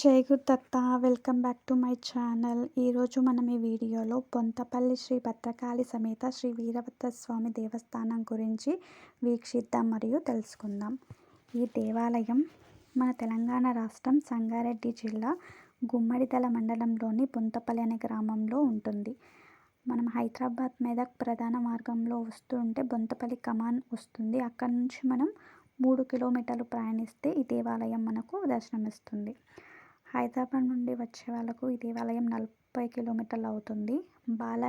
జై Gurudatta welcome back to my channel. ఈరోజు మనం ఈ వీడియోలో పొంతపల్లి శ్రీ భద్రకాళి సమేత శ్రీ వీరభద్ర స్వామి దేవస్థానం గురించి వీక్షిద్దాం మరియు తెలుసుకుందాం. ఈ దేవాలయం మన తెలంగాణ రాష్ట్రం సంగారెడ్డి జిల్లా గుమ్మడిదల మండలంలోని పొంతపల్లి అనే గ్రామంలో ఉంటుంది. మనం హైదరాబాద్ మెదక్ ప్రధాన మార్గంలో వస్తుంటే బొంతపల్లి కమాన్ వస్తుంది. అక్కడ నుంచి మనం మూడు కిలోమీటర్లు ప్రయాణిస్తే ఈ దేవాలయం మనకు దర్శనమిస్తుంది. హైదరాబాద్ నుండి వచ్చే వాళ్ళకు ఈ దేవాలయం నలభై కిలోమీటర్లు అవుతుంది. బాల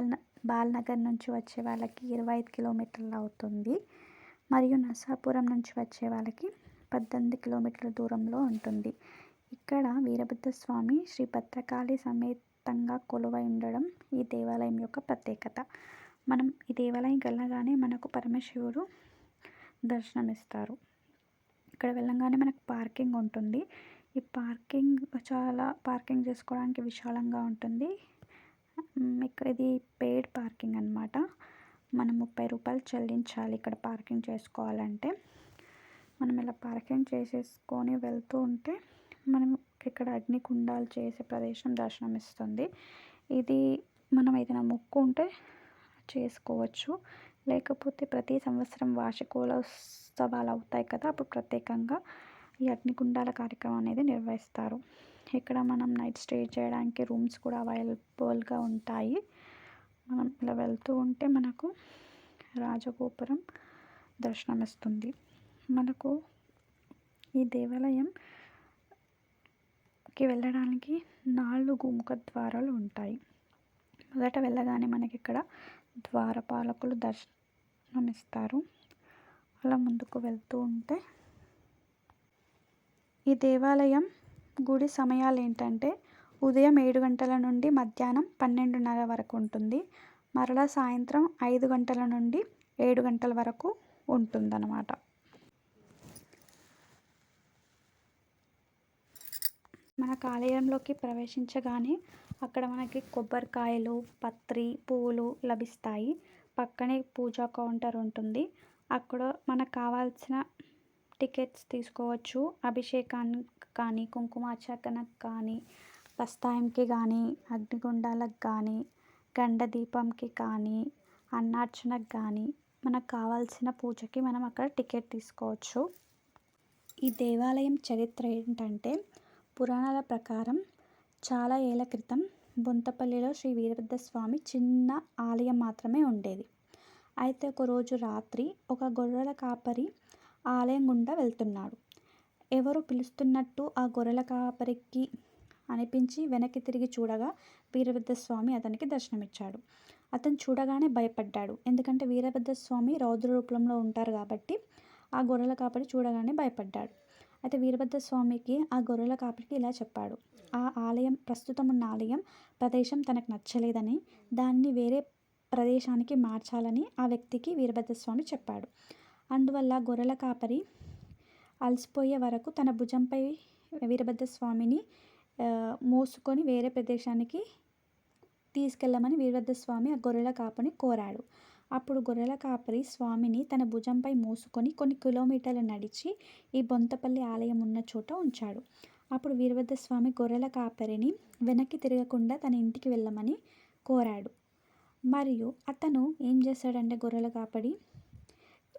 బాలనగర్ నుంచి వచ్చే వాళ్ళకి ఇరవై ఐదు కిలోమీటర్లు అవుతుంది. మరియు నర్సాపురం నుంచి వచ్చే వాళ్ళకి పద్దెనిమిది కిలోమీటర్ల దూరంలో ఉంటుంది. ఇక్కడ వీరభద్ర స్వామి శ్రీ భద్రకాళి సమేతంగా కొలువై ఉండడం ఈ దేవాలయం యొక్క ప్రత్యేకత. మనం ఈ దేవాలయం వెళ్ళగానే మనకు పరమశివుడు దర్శనమిస్తారు. ఇక్కడ వెళ్ళగానే మనకు పార్కింగ్ ఉంటుంది. ఈ పార్కింగ్ చాలా పార్కింగ్ చేసుకోవడానికి విశాలంగా ఉంటుంది. ఇక్కడ ఇది పెయిడ్ పార్కింగ్ అనమాట మనం ముప్పై రూపాయలు చెల్లించాలి ఇక్కడ పార్కింగ్ చేసుకోవాలంటే. మనం ఇలా పార్కింగ్ చేసేసుకొని వెళ్తూ ఉంటే మనం ఇక్కడ అగ్నికుండాలు చేసే ప్రదేశం దర్శనం ఇస్తుంది ఇది మనం ఏదైనా మొక్కు ఉంటే చేసుకోవచ్చు. లేకపోతే ప్రతి సంవత్సరం వార్షికోత్సవాలు అవుతాయి కదా అప్పుడు ప్రత్యేకంగా ఈ అగ్నిగుండాల కార్యక్రమం అనేది నిర్వహిస్తారు. ఇక్కడ మనం నైట్ స్టే చేయడానికి రూమ్స్ కూడా అవైలబుల్గా ఉంటాయి. మనం ఇలా వెళ్తూ ఉంటే మనకు రాజగోపురం దర్శనమిస్తుంది. మనకు ఈ దేవాలయంకి వెళ్ళడానికి నాలుగు ముఖద్వారాలు ఉంటాయి. మొదట వెళ్ళగానే మనకి ఇక్కడ ద్వారపాలకులు దర్శనమిస్తారు. అలా ముందుకు వెళ్తూ ఉంటే ఈ దేవాలయం గుడి సమయాలు ఏంటంటే ఉదయం ఏడు గంటల నుండి మధ్యాహ్నం పన్నెండున్నర వరకు ఉంటుంది. మరలా సాయంత్రం ఐదు గంటల నుండి ఏడు గంటల వరకు ఉంటుందన్నమాట. మన ఆలయంలోకి ప్రవేశించగానే అక్కడ మనకి కొబ్బరికాయలు పత్రి పూలు లభిస్తాయి. పక్కనే పూజా కౌంటర్ ఉంటుంది. అక్కడ మనకు కావాల్సిన టికెట్స్ తీసుకోవచ్చు. అభిషేకానికి కానీ కుంకుమార్చనకు కానీ బస్తాయంకి కానీ అగ్నిగుండాలకు కానీ గండ దీపంకి కానీ అన్నార్చనకు కానీ మనకు కావాల్సిన పూజకి మనం అక్కడ టికెట్ తీసుకోవచ్చు. ఈ దేవాలయం చరిత్ర ఏంటంటే పురాణాల ప్రకారం చాలా ఏళ్ళ క్రితం బొంతపల్లిలో శ్రీ వీరభద్ర స్వామి చిన్న ఆలయం మాత్రమే ఉండేది. అయితే ఒకరోజు రాత్రి ఒక గొర్రెల కాపరి ఆలయం గుండా వెళ్తున్నాడు. ఎవరు పిలుస్తున్నట్టు ఆ గొర్రెల కాపరికి అనిపించి వెనక్కి తిరిగి చూడగా వీరభద్రస్వామి అతనికి దర్శనమిచ్చాడు. అతను చూడగానే భయపడ్డాడు. ఎందుకంటే వీరభద్రస్వామి రౌద్ర రూపంలో ఉంటారు కాబట్టి ఆ గొర్రెల కాపరి చూడగానే భయపడ్డాడు. అయితే వీరభద్రస్వామికి ఆ గొర్రెల కాపరికి ఇలా చెప్పాడు. ఆ ఆలయం ప్రస్తుతం ఉన్న ఆలయం ప్రదేశం తనకు నచ్చలేదని దాన్ని వేరే ప్రదేశానికి మార్చాలని ఆ వ్యక్తికి వీరభద్రస్వామి చెప్పాడు. అందువల్ల గొర్రెల కాపరి అలసిపోయే వరకు తన భుజంపై వీరభద్రస్వామిని మోసుకొని వేరే ప్రదేశానికి తీసుకెళ్ళమని వీరభద్రస్వామి ఆ గొర్రెల కాపరిని కోరాడు. అప్పుడు గొర్రెల కాపరి స్వామిని తన భుజంపై మోసుకొని కొన్ని కిలోమీటర్లు నడిచి ఈ బొంతపల్లి ఆలయం ఉన్న చోట ఉంచాడు. అప్పుడు వీరభద్రస్వామి గొర్రెల కాపరిని వెనక్కి తిరగకుండా తన ఇంటికి వెళ్ళమని కోరాడు. మరియు అతను ఏం చేశాడంటే గొర్రెల కాపరి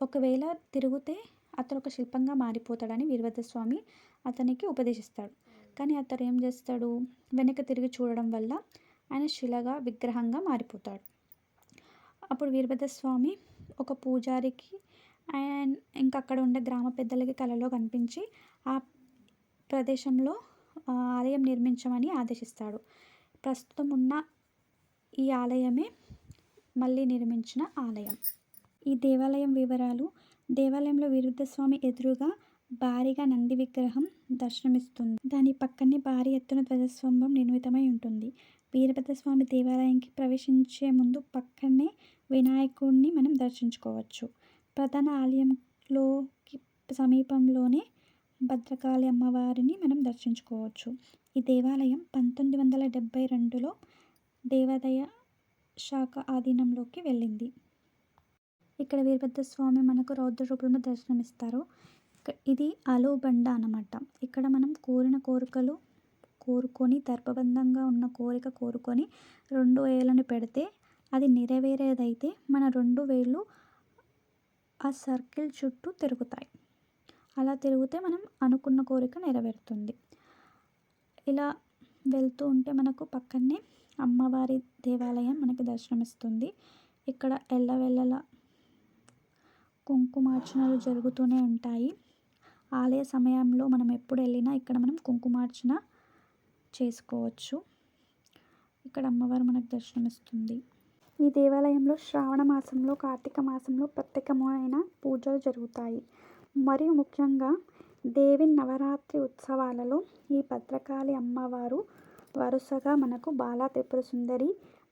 ఒకవేళ తిరిగితే అతను ఒక శిల్పంగా మారిపోతాడని వీరభద్రస్వామి అతనికి ఉపదేశిస్తాడు. కానీ అతను ఏం చేస్తాడు? వెనక తిరిగి చూడడం వల్ల ఆయన శిలగా విగ్రహంగా మారిపోతాడు. అప్పుడు వీరభద్రస్వామి ఒక పూజారికి ఆయన ఇంకా అక్కడ ఉండే గ్రామ పెద్దలకి కలలో కనిపించి ఆ ప్రదేశంలో ఆలయం నిర్మించమని ఆదేశిస్తాడు. ప్రస్తుతం ఉన్న ఈ ఆలయమే మళ్ళీ నిర్మించిన ఆలయం. ఈ దేవాలయం వివరాలు దేవాలయంలో వీరభద్రస్వామి ఎదురుగా భారీగా నంది విగ్రహం దర్శనమిస్తుంది. దాని పక్కనే భారీ ఎత్తున ధ్వజస్తంభం నిర్మితమై ఉంటుంది. వీరభద్రస్వామి దేవాలయానికి ప్రవేశించే ముందు పక్కనే వినాయకుడిని మనం దర్శించుకోవచ్చు. ప్రధాన ఆలయంలోకి సమీపంలోనే భద్రకాళి అమ్మవారిని మనం దర్శించుకోవచ్చు. ఈ దేవాలయం పంతొమ్మిది వందల డెబ్భై రెండులో దేవాదాయ శాఖ ఆధీనంలోకి వెళ్ళింది. ఇక్కడ వీరభద్ర స్వామి మనకు రౌద్ర రూపంలో దర్శనమిస్తారు. ఇది అలోబండ అనమాట ఇక్కడ మనం కోరిన కోరికలు కోరుకొని దర్భబంధంగా ఉన్న కోరిక కోరుకొని రెండు వేలను పెడితే అది నెరవేరేదైతే మన రెండు వేళ్ళు ఆ సర్కిల్ చుట్టూ తిరుగుతాయి. అలా తిరిగితే మనం అనుకున్న కోరిక నెరవేరుతుంది. ఇలా వెళ్తూ ఉంటే మనకు పక్కనే అమ్మవారి దేవాలయం మనకి దర్శనమిస్తుంది. ఇక్కడ ఎల్లవెల్లలా కుంకుమార్చనలు జరుగుతూనే ఉంటాయి. ఆలయ సమయంలో మనం ఎప్పుడు వెళ్ళినా ఇక్కడ మనం కుంకుమార్చన చేసుకోవచ్చు. ఇక్కడ అమ్మవారు మనకు దర్శనమిస్తుంది. ఈ దేవాలయంలో శ్రావణ మాసంలో కార్తీక మాసంలో ప్రత్యేకమైన పూజలు జరుగుతాయి. మరియు ముఖ్యంగా దేవి నవరాత్రి ఉత్సవాలలో ఈ భద్రకాళి అమ్మవారు వరుసగా మనకు బాలా త్రిపుర సుందరి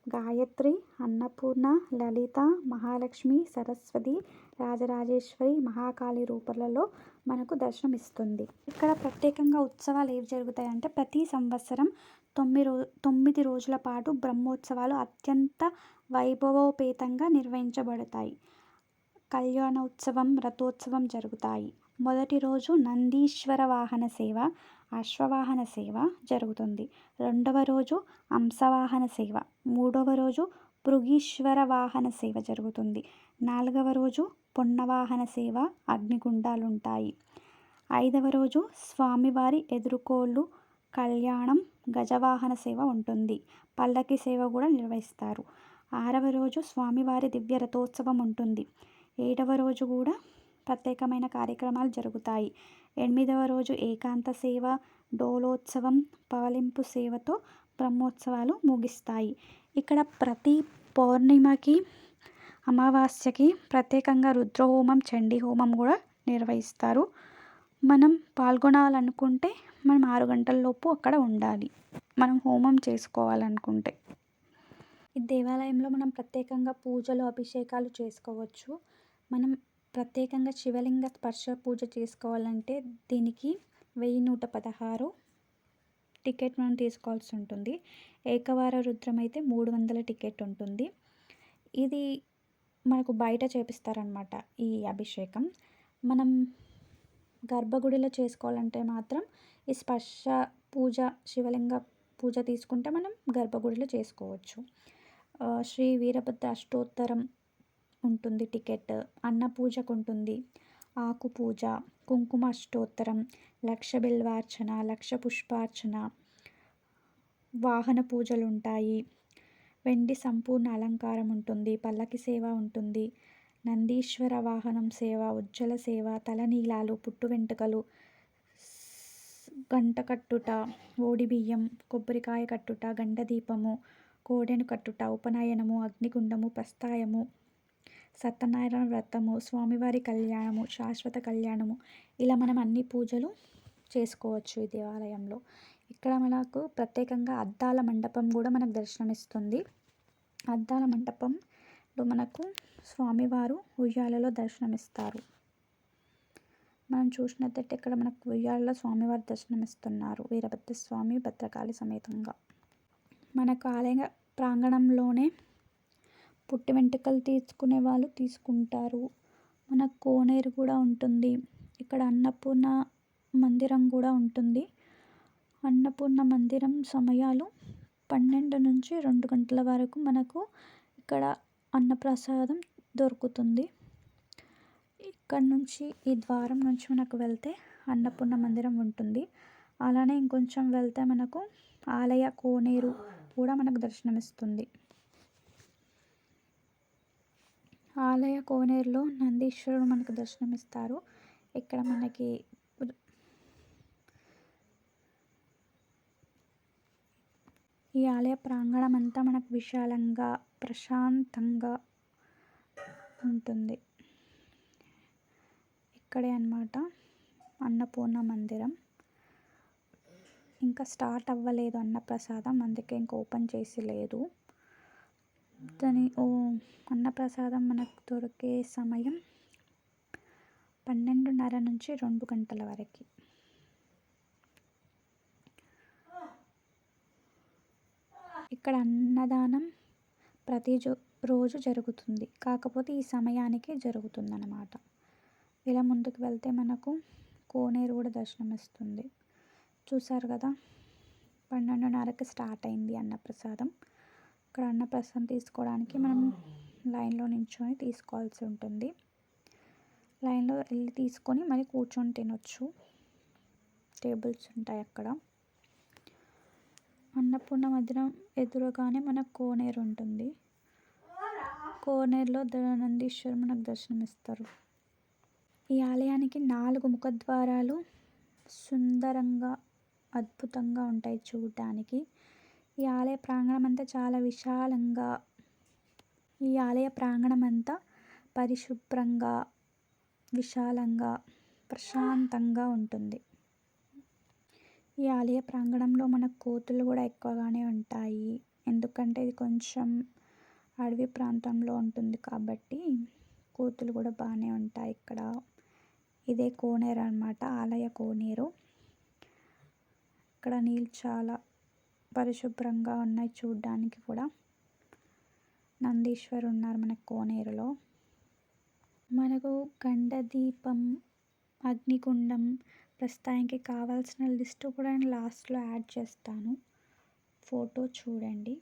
గాయత్రి అన్నపూర్ణ లలిత మహాలక్ష్మి సరస్వతి రాజరాజేశ్వరి మహాకాళి రూపాలలో మనకు దర్శనమిస్తుంది. ఇక్కడ ప్రత్యేకంగా ఉత్సవాలు ఏవి జరుగుతాయంటే ప్రతి సంవత్సరం తొమ్మిది రో తొమ్మిది రోజుల పాటు బ్రహ్మోత్సవాలు అత్యంత వైభవోపేతంగా నిర్వహించబడతాయి. కళ్యాణ ఉత్సవం రథోత్సవం జరుగుతాయి. మొదటి రోజు నందీశ్వర వాహన సేవ అశ్వవాహన సేవ జరుగుతుంది. రెండవ రోజు హంసవాహన సేవ మూడవ రోజు భృగీశ్వర వాహన సేవ జరుగుతుంది. నాలుగవ రోజు పొన్నవాహన సేవ అగ్నిగుండాలు ఉంటాయి ఐదవ రోజు స్వామివారి ఎదురుకోళ్ళు కళ్యాణం గజవాహన సేవ ఉంటుంది. పల్లకి సేవ కూడా నిర్వహిస్తారు. ఆరవ రోజు స్వామివారి దివ్య రథోత్సవం ఉంటుంది. ఏడవ రోజు కూడా ప్రత్యేకమైన కార్యక్రమాలు జరుగుతాయి. ఎనిమిదవ రోజు ఏకాంత సేవ డోలోత్సవం పవలింపు సేవతో బ్రహ్మోత్సవాలు ముగిస్తాయి. ఇక్కడ ప్రతి పౌర్ణిమకి అమావాస్యకి ప్రత్యేకంగా రుద్రహోమం చండీ హోమం కూడా నిర్వహిస్తారు. మనం పాల్గొనాలనుకుంటే మనం ఆరు గంటలలోపు అక్కడ ఉండాలి. మనం హోమం చేసుకోవాలనుకుంటే. ఈ దేవాలయంలో మనం ప్రత్యేకంగా పూజలు అభిషేకాలు చేసుకోవచ్చు. మనం ప్రత్యేకంగా శివలింగ స్పర్శ పూజ చేసుకోవాలంటే దీనికి వెయ్యి నూట పదహారు టికెట్ మనం తీసుకోవాల్సి ఉంటుంది. ఏకవార రుద్రం అయితే మూడు వందల టికెట్ ఉంటుంది. ఇది మనకు బయట చేపిస్తారనమాట ఈ అభిషేకం. మనం గర్భగుడిలో చేసుకోవాలంటే మాత్రం ఈ స్పర్శ పూజ శివలింగ పూజ తీసుకుంటే మనం గర్భగుడిలో చేసుకోవచ్చు. శ్రీ వీరభద్ర అష్టోత్తరం ఉంటుంది టికెట్. అన్న పూజకు ఉంటుంది ఆకు పూజ కుంకుమ అష్టోత్తరం లక్ష బిల్వార్చన లక్ష పుష్పార్చన వాహన పూజలు ఉంటాయి వెండి సంపూర్ణ అలంకారం ఉంటుంది పల్లకి సేవ ఉంటుంది. నందీశ్వర వాహనం సేవ ఉజ్జల సేవ తలనీలాలు పుట్టు వెంట్రుకలు గంట కట్టుట ఓడి బియ్యం కొబ్బరికాయ కట్టుట గండ దీపము కోడెను కట్టుట ఉపనయనము అగ్నిగుండము ప్రస్థాయము సత్యనారాయణ వ్రతము స్వామివారి కళ్యాణము శాశ్వత కళ్యాణము ఇలా మనం అన్ని పూజలు చేసుకోవచ్చు ఈ దేవాలయంలో. ఇక్కడ మనకు ప్రత్యేకంగా అద్దాల మండపం కూడా మనకు దర్శనమిస్తుంది. అద్దాల మండపంలో మనకు స్వామివారు ఉయ్యాలలో దర్శనమిస్తారు. మనం చూసినట్టయితే ఇక్కడ మనకు ఉయ్యాలలో స్వామివారు దర్శనమిస్తున్నారు. వీరభద్ర స్వామి భద్రకాళి సమేతంగా. మనకు ఆలయ ప్రాంగణంలోనే పుట్టి వెంట్రుకలు తీసుకునే వాళ్ళు తీసుకుంటారు. మన కోనేరు కూడా ఉంటుంది. ఇక్కడ అన్నపూర్ణ మందిరం కూడా ఉంటుంది. అన్నపూర్ణ మందిరం సమయాలు పన్నెండు నుంచి రెండు గంటల వరకు మనకు ఇక్కడ అన్నప్రసాదం దొరుకుతుంది. ఇక్కడ నుంచి ఈ ద్వారం నుంచి మనకు వెళ్తే అన్నపూర్ణ మందిరం ఉంటుంది. అలానే ఇంకొంచెం వెళ్తే మనకు ఆలయ కోనేరు కూడా మనకు దర్శనమిస్తుంది. ఆలయ కోనేరులో నందీశ్వరుడు మనకు దర్శనమిస్తారు. ఇక్కడ మనకి ఈ ఆలయ ప్రాంగణం అంతా మనకు విశాలంగా ప్రశాంతంగా ఉంటుంది. ఇక్కడే అన్నమాట అన్నపూర్ణ మందిరం. ఇంకా స్టార్ట్ అవ్వలేదు అన్నప్రసాదం అందుకే ఇంకా ఓపెన్ చేసి లేదు. దాని ఓ అన్నప్రసాదం మనకు దొరికే సమయం పన్నెండున్నర నుంచి రెండు గంటల వరకు. ఇక్కడ అన్నదానం ప్రతి రోజు జరుగుతుంది. కాకపోతే ఈ సమయానికి జరుగుతుంది అన్నమాట ఇలా ముందుకు వెళ్తే మనకు కోనేరు కూడా దర్శనం ఇస్తుంది చూసారు కదా? పన్నెండున్నరకి స్టార్ట్ అయింది అన్నప్రసాదం. ఇక్కడ అన్నప్రసాదం తీసుకోవడానికి మనం లైన్లో నించొని తీసుకోవాల్సి ఉంటుంది. లైన్లో వెళ్ళి తీసుకొని మళ్ళీ కూర్చొని తినొచ్చు. టేబుల్స్ ఉంటాయి అక్కడ. అన్నపూర్ణ మధ్యలో ఎదురుగానే మన కోనేరు ఉంటుంది. కోనేరులో నందీశ్వరు మనకు దర్శనమిస్తారు. ఈ ఆలయానికి నాలుగు ముఖద్వారాలు సుందరంగా అద్భుతంగా ఉంటాయి చూడటానికి ఈ ఆలయ ప్రాంగణం అంతా చాలా విశాలంగా ఈ ఆలయ ప్రాంగణం అంతా పరిశుభ్రంగా విశాలంగా ప్రశాంతంగా ఉంటుంది. ఈ ఆలయ ప్రాంగణంలో మన కోతులు కూడా ఎక్కువగానే ఉంటాయి. ఎందుకంటే ఇది కొంచెం అడవి ప్రాంతంలో ఉంటుంది కాబట్టి కోతులు కూడా బాగానే ఉంటాయి ఇక్కడ. ఇదే కోనేరు అనమాట ఆలయ కోనేరు. ఇక్కడ నీళ్ళు చాలా పరిశుభ్రంగా ఉన్నాయి చూడ్డానికి కూడా. నందీశ్వర్ ఉన్నారు మన కోనేరులో. మనకు గండ దీపం ప్రస్తుతానికి కావాల్సిన లిస్టు కూడా నేను లాస్ట్లో యాడ్ చేస్తాను. ఫోటో చూడండి.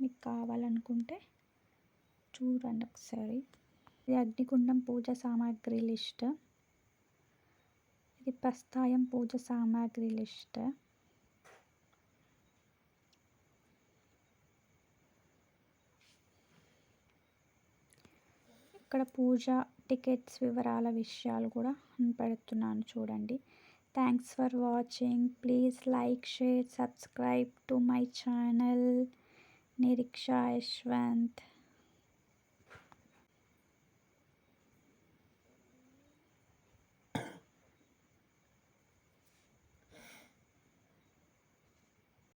మీకు కావాలనుకుంటే చూడండి ఒకసారి. ఇది అగ్నికుండం పూజ సామాగ్రి లిస్ట్. ఇది ప్రస్థాయం పూజ సామాగ్రి లిస్ట్. ఇక్కడ పూజ టికెట్స్ వివరాల విషయాలు కూడా పెడుతున్నాను చూడండి. Thanks for watching please like share subscribe to my channel Nireeksha Yashwanth